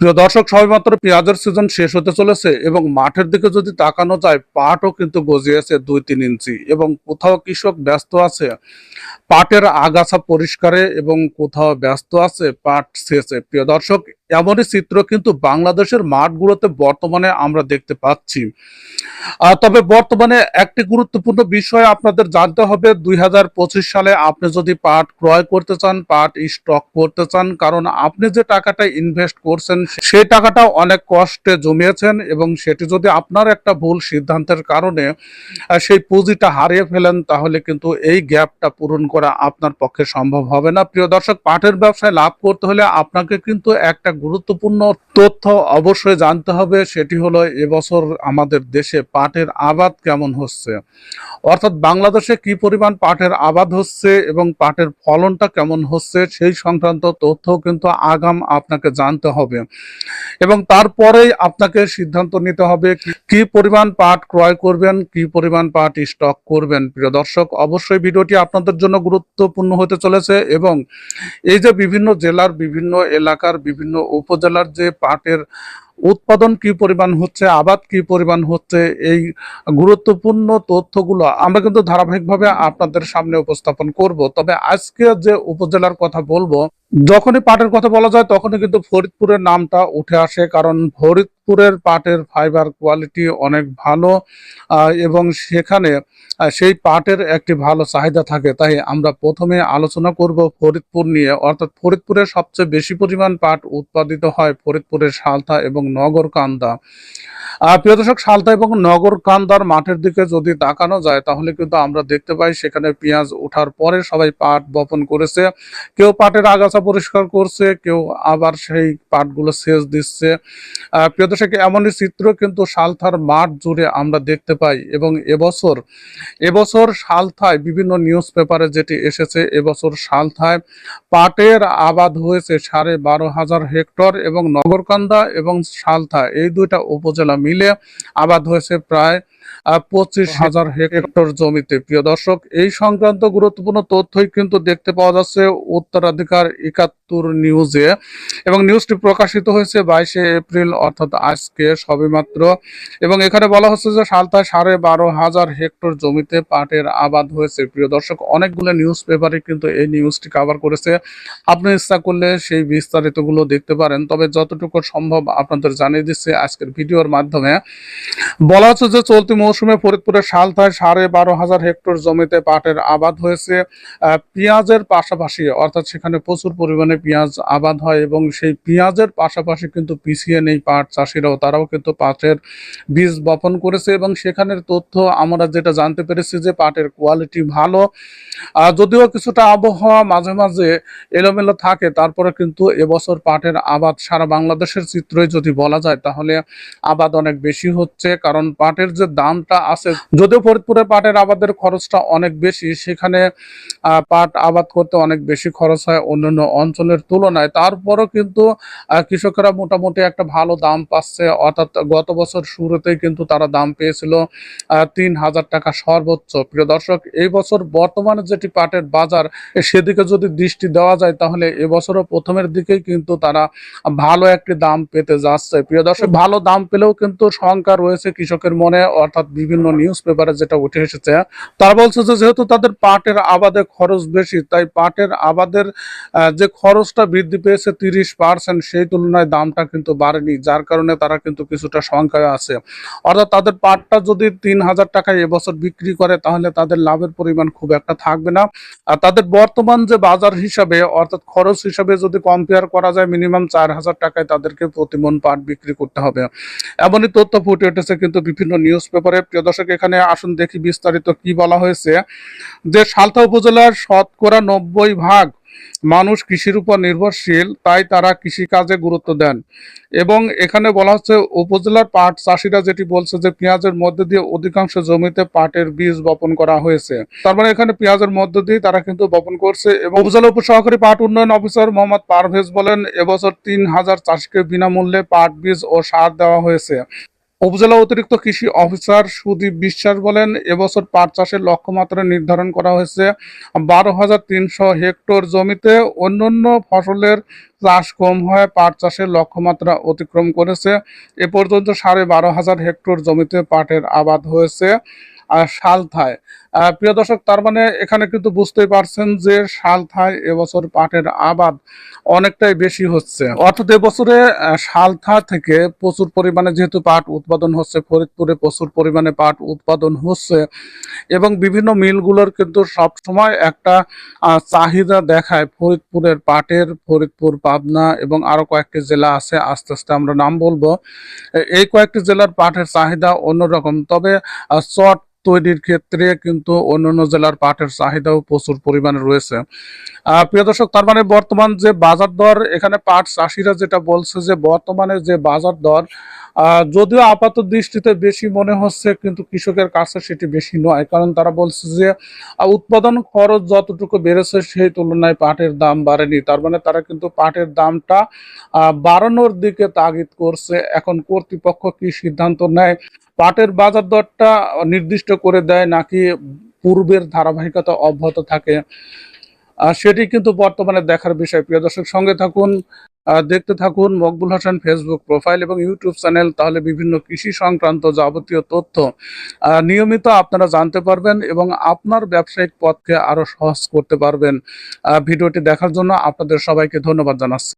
প্রিয় দর্শক সবেমাত্র পেঁয়াজের সিজন শেষ হতে চলেছে এবং মাঠের দিকে যদি তাকানো যায়, পাটও কিন্তু গজিয়েছে দুই তিন ইঞ্চি এবং কোথাও কৃষক ব্যস্ত আছে। পাটের আগাছা পরিষ্কারে এবং কোথাও ব্যস্ত আছে, পাট শেষে। প্রিয় দর্শক এমনই চিত্র কিন্তু বাংলাদেশের মাঠগুলোতে বর্তমানে আমরা দেখতে পাচ্ছি। তবে বর্তমানে একটি গুরুত্বপূর্ণ বিষয় আপনাদের জানতে হবে, দুই হাজার পঁচিশ সালে আপনি যদি পাট ক্রয় করতে চান, পাট স্টক করতে চান, কারণ আপনি যে টাকাটা ইনভেস্ট করছেন, সেই টাকাটা অনেক কষ্টে জমিয়েছেন এবং সেটি যদি আপনার একটা ভুল সিদ্ধান্তের কারণে সেই পুঁজিটা হারিয়ে ফেলেন, তাহলে কিন্তু এই গ্যাপটা পূরণ করা আপনার পক্ষে সম্ভব হবে না। প্রিয় দর্শক, পাটের ব্যবসায় লাভ করতে হলে আপনাকে কিন্তু একটা গুরুত্বপূর্ণ তথ্য অবশ্যই জানতে হবে, সেটি হলো এবছর আমাদের দেশে পাটের আবাদ কেমন হচ্ছে? অর্থাৎ বাংলাদেশে কি পরিমাণ পাটের আবাদ হচ্ছে এবং পাটের ফলনটা কেমন হচ্ছে সেই সংক্রান্ত তথ্য কিন্তু আগাম আপনাকে জানতে হবে। এবং তারপরেই আপনাকে সিদ্ধান্ত নিতে হবে কি- পরিমাণ পাট ক্রয় করবেন, কি পরিমাণ পাট স্টক করবেন। প্রিয় দর্শক, অবশ্যই ভিডিওটি আপনাদের জন্য গুরুত্বপূর্ণ হতে চলেছে এবং এই যে বিভিন্ন জেলার বিভিন্ন এলাকার বিভিন্ন উপজেলার যে পাটের উৎপাদন কি পরিমাণ হচ্ছে, আবাদ কি পরিমাণ হচ্ছে, এই গুরুত্বপূর্ণ তথ্যগুলো আমরা কিন্তু ধারাবাহিকভাবে আপনাদের সামনে উপস্থাপন করব। তবে আজকে যে উপজেলার কথা বলব যখনই পাটের কথা বলা যায়, তখনই কিন্তু ফরিদপুরের নামটা উঠে আসে, কারণ ফরিদপুরের পাটের ফাইবার কোয়ালিটি অনেক ভালো এবং সেখানে সেই পাটের একটি ভালো চাহিদা থাকে। তাই আমরা প্রথমে আলোচনা করব ফরিদপুর নিয়ে। অর্থাৎ ফরিদপুরের সবচেয়ে বেশি পরিমাণ পাট উৎপাদিত হয় ফরিদপুরের সালথা এবং নগরকান্দা। প্রিয় দর্শক, সালথা এবং নগরকান্দার মাঠের দিকে যদি তাকানো যায়, তাহলে কিন্তু আমরা দেখতে পাই সেখানে পেঁয়াজ ওঠার পরে সবাই পাট বপন করেছে। কেউ পাটের আগাছা পরিষ্কার করছে, কেউ আবার সেই পাটগুলো সেচ দিচ্ছে। প্রিয় এমনই চিত্র কিন্তু সালথার মাঠ জুড়ে আমরা দেখতে পাই এবং এবছর এবছর সালথায় বিভিন্ন নিউজ পেপারে যেটি এসেছে, এবছর সালথায় পাটের আবাদ হয়েছে সাড়ে বারো হাজার হেক্টর এবং নগরকান্দা এবং সালথা এই দুইটা উপজেলা মিলে আবাদ হয়েছে প্রায় পঁচিশ হাজার হেক্টর জমিতে। প্রিয় দর্শক এই সংক্রান্ত গুরুত্বপূর্ণ তথ্যই কিন্তু দেখতে পাওয়া যাচ্ছে উত্তরাধিকার একাত্তর নিউজে এবং নিউজটি প্রকাশিত হয়েছে বাইশে এপ্রিল অর্থাৎ আজকে সবেমাত্র। এবং এখানে বলা হচ্ছে যে সালতায় সাড়ে বারো হাজার হেক্টর জমিতে পাটের আবাদ হয়েছে। প্রিয় দর্শক অনেকগুলো নিউজ পেপারে কিন্তু এই নিউজটি কভার করেছে। আপনি ইচ্ছা করলে সেই বিস্তারিতগুলো দেখতে পারেন। তবে যতটুকু সম্ভব আপনাদের জানিয়ে দিচ্ছে আজকের ভিডিওর মাধ্যমে। বলা হচ্ছে যে চলতি মৌসুমে ফরিদপুরের সালতায় সাড়ে বারো হাজার হেক্টর জমিতে পাটের আবাদ হয়েছে। পেঁয়াজের পাশাপাশি, অর্থাৎ সেখানে প্রচুর পরিমাণে পেঁয়াজ আবাদ হয় এবং সেই পেঁয়াজের পাশাপাশি কিন্তু পিছিয়ে নেই পাট চাষিরাও। তারাও কিন্তু পাটের বীজ বপন করেছে এবং সেখানের তথ্য আমরা যেটা জানতে পেরেছি যে পাটের কোয়ালিটি ভালো। যদিও কিছুটা আবহাওয়া মাঝে মাঝে এলোমেলো থাকে, তারপরে কিন্তু এবছর পাটের আবাদ সারা বাংলাদেশের চিত্রই যদি বলা যায় তাহলে আবাদ অনেক বেশি হচ্ছে। কারণ পাটের যে দামটা আছে। যদিও ফরিদপুরে পাটের আবাদের খরচটা অনেক বেশি, সেখানে পাট আবাদ করতে অনেক বেশি খরচ হয় অন্যান্য অঞ্চলের তুলনায়। তারপরও কিন্তু কৃষকেরা মোটামুটি একটা ভালো দাম পাচ্ছে। অর্থাৎ গত বছর শুরুতেই কিন্তু তারা দাম পেয়েছিল তিন হাজার টাকা সর্বোচ্চ। প্রিয় দর্শক, এই বছর বর্তমানে যেটি পাটের বাজার, সেদিকে যদি দৃষ্টি দেওয়া যায়, তাহলে এবছরও প্রথমের দিকেই কিন্তু তারা ভালো একটি দাম পেতে যাচ্ছে। প্রিয় দর্শক, ভালো দাম পেলেও কিন্তু শঙ্কা রয়েছে কৃষকের মনে। অর্থাৎ বিভিন্ন নিউজ পেপারে যেটা উঠে এসেছে, তারা বলছে যে যেহেতু তাদের পাটের আবাদে খরচ বেশি, তাই পাটের আবাদের যে খরচটা বৃদ্ধি পেয়েছে তিরিশ পার্সেন্ট সেই তুলনায় দামটা কিন্তু বাড়েনি, যার কারণে তারা কিন্তু কিছুটা শঙ্কায় আছে। অর্থাৎ তাদের পাটটা যদি তিন হাজার টাকায় এবছর বিক্রি করে, তাহলে তাদের লাভের পরিমাণ খুব একটা থাকবে না। আর তাদের বর্তমান যে বাজার হিসাবে, অর্থাৎ খরচ হিসাবে যদি কম্পেয়ার করা যায় মিনিমাম চার হাজার টাকায় তাদেরকে প্রতি মন পাট বিক্রি করতে হবে। এমনই তথ্য ফুটে উঠেছে কিন্তু বিভিন্ন নিউজ পেপারে প্রিয় দর্শক, এখানে আসুন দেখি বিস্তারিত কি বলা হয়েছে। যে সালথা উপজেলার শতকরা নব্বই ভাগ মানুষ কৃষির উপর নির্ভরশীল, তাই তারা কৃষিকাজে গুরুত্ব দেন। এবং এখানে বলা হচ্ছে, উপজেলার পাট চাষিরা যেটি বলছে যে, পেঁয়াজের মধ্যে দিয়ে অধিকাংশ জমিতে পাটের বীজ বপন করা হয়েছে। তার মানে এখানে পেঁয়াজের মধ্য দিয়ে তারা কিন্তু বপন করছে এবং উপজেলা উপসহকারী পাট উন্নয়ন অফিসার মোহাম্মদ পারভেজ বলেন, এবছর তিন হাজার চাষিকে বিনামূল্যে পাট বীজ ও সার দেওয়া হয়েছে। উপজেলা অতিরিক্ত কৃষি অফিসার সুদীপ বিশ্বাস বলেন, এবছর পাট চাষের লক্ষ্যমাত্রা নির্ধারণ করা হয়েছে বারো হাজার তিনশো হেক্টর জমিতে। অন্যান্য ফসলের চাষ কম হয় পাট চাষের লক্ষ্যমাত্রা অতিক্রম করেছে। এ পর্যন্ত সাড়ে বারো হাজার হেক্টর জমিতে পাটের আবাদ হয়েছে আর সালথায়। প্রিয় দর্শক, তার মানে এখানে কিন্তু বুঝতেই পারছেন যে সালথায় এবছর পাটের আবাদ অনেকটাই বেশি হচ্ছে। অর্থাৎ এবছরে সালথা থেকে প্রচুর পরিমাণে যেহেতু পাট উৎপাদন হচ্ছে, ফরিদপুরে প্রচুর পরিমাণে পাট উৎপাদন হচ্ছে এবং বিভিন্ন মিলগুলোর কিন্তু সব সময় একটা চাহিদা দেখায় ফরিদপুরের পাটের, ফরিদপুর, পাবনা এবং আরও কয়েকটি জেলা আছে, আস্তে আস্তে আমরা নাম বলব। এই কয়েকটি জেলার পাটের চাহিদা অন্যরকম, তবে চট তৈরির ক্ষেত্রে কিন্তু অন্যান্য জেলার পাটের চাহিদাও প্রচুর পরিমাণে রয়েছে। প্রিয় দর্শক, তার মানে বর্তমান যে বাজার দর, এখানে পাট চাষিরা যেটা বলছে যে, বর্তমানে যে বাজার দর যদিও আপাত দৃষ্টিতে বেশি মনে হচ্ছে, কিন্তু কৃষকের কাছে সেটি বেশি নয়। কারণ তারা বলছে যে উৎপাদন খরচ যতটুকু বেড়েছে সেই তুলনায় পাটের দাম বাড়েনি। তার মানে তারা কিন্তু পাটের দামটা বাড়ানোর দিকে তাগিদ করছে। এখন কর্তৃপক্ষ কি সিদ্ধান্ত নেয়? পাটের বাজার দরটা নির্দিষ্ট করে দেয় নাকি পূর্বের ধারাবাহিকতা অব্যাহত থাকে? সেটি কিন্তু বর্তমানে দেখার বিষয়। প্রিয় দর্শক, সঙ্গে থাকুন দেখতে থাকুন মকবুল হাসান ফেসবুক প্রোফাইল এবং ইউটিউব চ্যানেল, তাহলে বিভিন্ন কৃষি সংক্রান্ত যাবতীয় তথ্য নিয়মিত আপনারা জানতে পারবেন এবং আপনার ব্যবসায়িক পথকে আরও সহজ করতে পারবেন। ভিডিওটি দেখার জন্য আপনাদের সবাইকে ধন্যবাদ জানাচ্ছি।